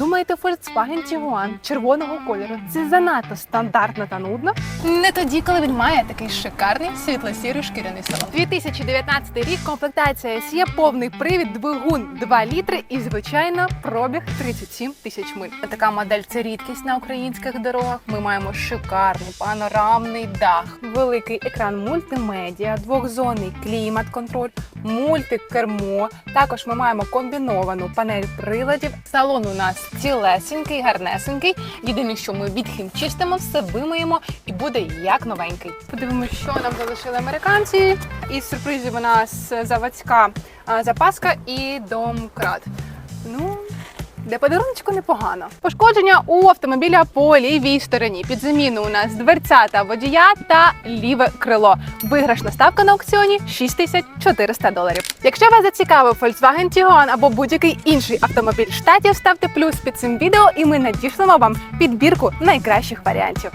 Думаєте, Volkswagen Tiguan червоного кольору це занадто стандартно та нудно? Не тоді, коли він має такий шикарний світло-сірий шкіряний салон. 2019 рік комплектація SE, повний привід, двигун 2 літри і, звичайно, пробіг 37 тисяч миль. Така модель це рідкість на українських дорогах. Ми маємо шикарний панорамний дах. Великий екран мультимедіа, двохзонний клімат-контроль, мультикермо. Також ми маємо комбіновану панель приладів. Салон у нас цілесенький, гарнесенький. Єдине, що ми відхімчистимо, все вимиємо і буде як новенький. Подивимося, що нам залишили американці. Із сюрпризів у нас заводська запаска і домкрат. Ну. Для подарунку непогано. Пошкодження у автомобіля по лівій стороні. Під заміну у нас дверцята водія та ліве крило. Виграшна ставка на аукціоні 6400 доларів. Якщо вас зацікавив Volkswagen Tiguan або будь-який інший автомобіль штатів, ставте плюс під цим відео, і ми надішлемо вам підбірку найкращих варіантів.